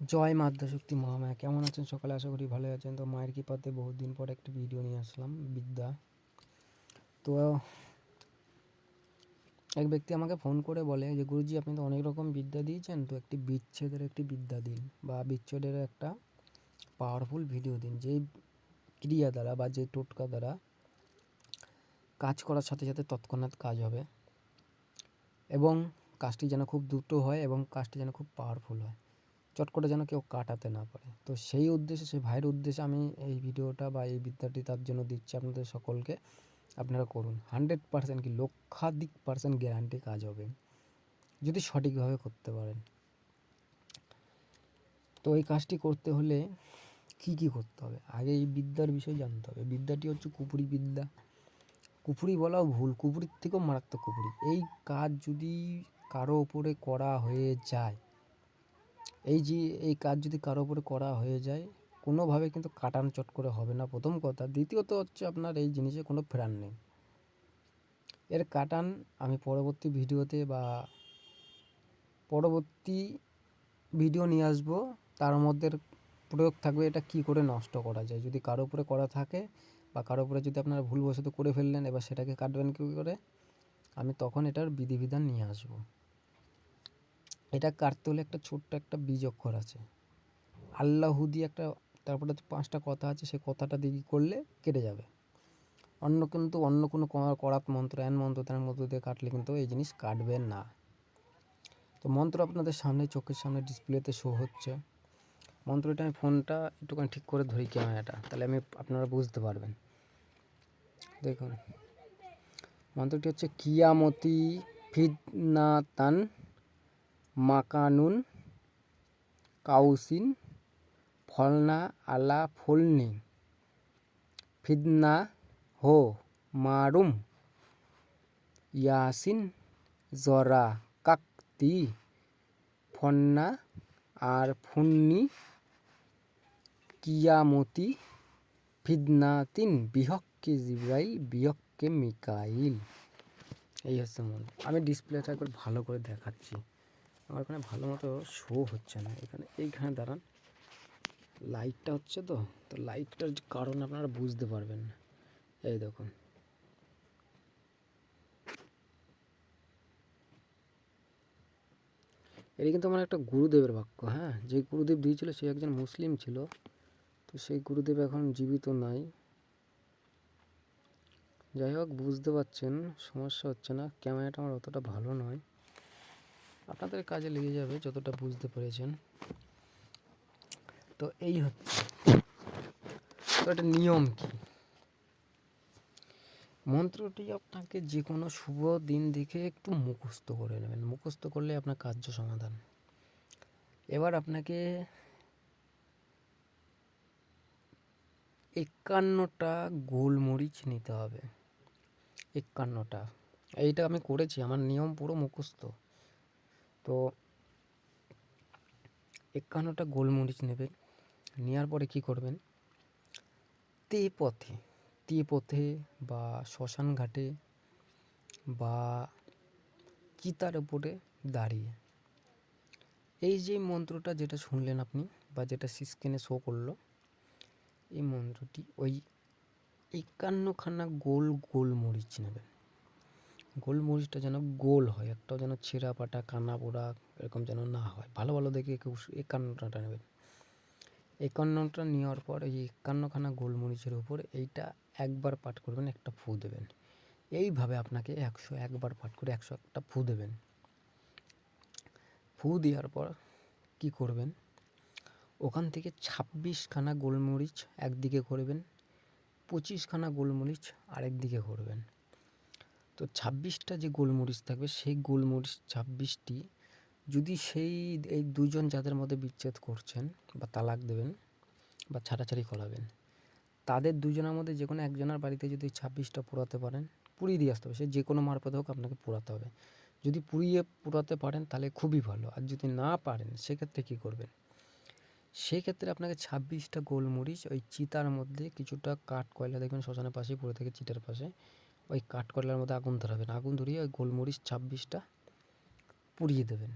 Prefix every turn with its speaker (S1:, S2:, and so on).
S1: জয় মাদ্রাশক্তি মহামায়া। কেমন আছেন সকালে? আশা করি ভালো আছেন। তো মায়ের কৃপাতে বহুদিন পর একটা ভিডিও নিয়ে আসলাম, বিদ্যা। তো এক ব্যক্তি আমাকে ফোন করে বলে যে, গুরুজি, আপনি তো অনেক রকম বিদ্যা দিয়েছেন। তো একটি বিচ্ছেদের একটি বিদ্যা দিন বা বিচ্ছেদের একটা পাওয়ারফুল ভিডিও দিন। যেই ক্রিয়া দ্বারা বা যে টোটকা দ্বারা কাজ করার সাথে সাথে তৎক্ষণাৎ কাজ হবে এবং কাজটি যেন খুব দ্রুত হয় এবং কাজটি যেন খুব পাওয়ারফুল হয়। চট করে যেন কেউ কাটাতে না পারে। তো সেই উদ্দেশ্যে, সেই ভাইয়ের উদ্দেশ্যে আমি এই ভিডিওটা বা এই বিদ্যাটি তার জন্য দিচ্ছি আপনাদের সকলকে। আপনারা করুন। হান্ড্রেড পার্সেন্ট কি লক্ষাধিক পার্সেন্ট গ্যারান্টি কাজ হবে। যদি সঠিকভাবে করতে পারেন। তো এই কাজটি করতে হলে কি কি করতে হবে? আগে এই বিদ্যার বিষয়ে জানতে হবে। বিদ্যাটি হচ্ছে কুপুরি বিদ্যা। কুপুরি বলাও ভুল। কুপুরির থেকেও মারাত্মক কুপুরি। এই কাজ যদি কারও ওপরে করা হয়ে যায় এই যে, এই কাজ যদি কারও উপরে করা হয়ে যায়, কোনোভাবে কিন্তু কাটান চট করে হবে না প্রথম কথা। দ্বিতীয়ত হচ্ছে আপনার এই জিনিসে কোনো ফেরান নেই। এর কাটান আমি পরবর্তী ভিডিওতে বা পরবর্তী ভিডিও নিয়ে আসব। তার মধ্যে প্রয়োগ থাকবে এটা কি করে নষ্ট করা যায়। যদি কারও উপরে করা থাকে বা কারও উপরে যদি আপনারা ভুলবশত করে ফেললেন, এবার সেটাকে কাটবেন কী করে? আমি তখন এটার বিধিবিধান নিয়ে আসব। এটা কাটতে হলে একটা ছোট্ট একটা বীজ অক্ষর আছে। আল্লাহু দিয়ে একটা, তারপরে পাঁচটা কথা আছে সেই কথাটা দিয়ে করলে কেটে যাবে। অন্য কিন্তু অন্য কোনো করাত মন্ত্র, এন মন্ত্র ত্যান মন্ত্র দিয়ে কাটলে কিন্তু এই জিনিস কাটবে না। তো মন্ত্র আপনাদের সামনে, চোখের সামনে ডিসপ্লেতে শো হচ্ছে। মন্ত্রটা আমি ফোনটা একটুখানি ঠিক করে ধরি ক্যামেরাটা, তাহলে আমি আপনারা বুঝতে পারবেন। দেখুন, মন্ত্রটি হচ্ছে কিয়ামতি ফিদনাতান মাকানুন, কাউসিন, ফলনা, আলা, ফলনি, ফিদনা, হো, মারুম, ইয়াসিন, জরা, কাকতি, ফন্না আর ফুন্নি, কিয়ামতি, ফিদনাতিন, বিহক্কে জিব্রাইল, বিহক্কে মিকাইল। এই হচ্ছে মন আমি ডিসপ্লেটা একবার ভালো করে দেখাচ্ছি। আমার এখানে ভালো মতো শো হচ্ছে না। এখানে, এইখানে দাঁড়ান। লাইটটা হচ্ছে তো তো লাইটটার কারণ আপনারা বুঝতে পারবেন না। এই দেখুন। এটি কিন্তু আমার একটা গুরুদেবের বাক্য হ্যাঁ? যে গুরুদেব দিয়েছিল সে একজন মুসলিম ছিল, তো সেই গুরুদেব এখন জীবিত নাই। যাই হোক, বুঝতে পারছেন, সমস্যা হচ্ছে না। ক্যামেরাটা আমার অতটা ভালো নয়। আপনাদের কাজে লেগে যাবে যতটা বুঝতে পেরেছেন। তো এই হচ্ছে। তো এটা নিয়ম কি? মন্ত্রটি আপনাকে যে কোনো শুভ দিন দেখে একটু মুখস্থ করে নেবেন। মুখস্থ করলে আপনার কার্য সমাধান। এবার আপনাকে একান্নটা গোলমরিচ নিতে হবে। একান্নটা। এইটা আমি করেছি, আমার নিয়ম পুরো মুখস্থ। তো একান্নটা গোলমরিচ নেবেন নেওয়ার পরে কি করবেন? তে পথে তে পথে বা শ্মশান ঘাটে বা চিতার উপরে দাঁড়িয়ে। এই যে মন্ত্রটা যেটা শুনলেন আপনি বা যেটা স্ক্রিনে শো করল, এই মন্ত্রটি ওই একান্নখানা গোল গোল মরিচ নেবেন। গোলমরিচটা যেন গোল হয়, একটাও যেন ছেঁড়া পাটা, কানা পোড়া এরকম যেন না হয়। ভালো ভালো দেখে একান্নটা নেবেন। একান্নটা নেওয়ার পর এই একান্নখানা গোলমরিচের উপর এইটা একবার পাঠ করবেন, একটা ফু দেবেন। এইভাবে আপনাকে একশো, একবার পাঠ করে একশো একটা ফু দেবেন। ফু দেওয়ার পর কি করবেন? ওখান থেকে ছাব্বিশখানা গোলমরিচ একদিকে করবেন, পঁচিশখানা গোলমরিচ আরেক দিকে করবেন। তো ছাব্বিশটা যে গোলমরিচ থাকবে, সেই গোলমরিচ ছাব্বিশটি যদি সেই এই দুজন যাদের মধ্যে বিচ্ছেদ করছেন বা তালাক দেবেন বা ছাড়াছাড়ি করাবেন, তাদের দুজনের মধ্যে যে কোনো একজনের বাড়িতে যদি ছাব্বিশটা পোড়াতে পারেন, পুড়িয়ে দিয়ে আসতে হবে। সে যে কোনো মারফতে হোক আপনাকে পোড়াতে হবে। যদি পুড়িয়ে পোড়াতে পারেন তাহলে খুবই ভালো। আর যদি না পারেন, সেক্ষেত্রে কী করবেন? সেক্ষেত্রে আপনাকে ছাব্বিশটা গোলমরিচ ওই চিতার মধ্যে কিছুটা কাঠ কয়লা দেখবেন, শ্মশানের পাশেই পড়ে থাকে চিতার পাশে। ওই কাঠকয়লার মধ্যে আগুন ধরাবেন। আগুন ধরিয়ে ওই গোলমরিচ ছাব্বিশটা পুড়িয়ে দেবেন।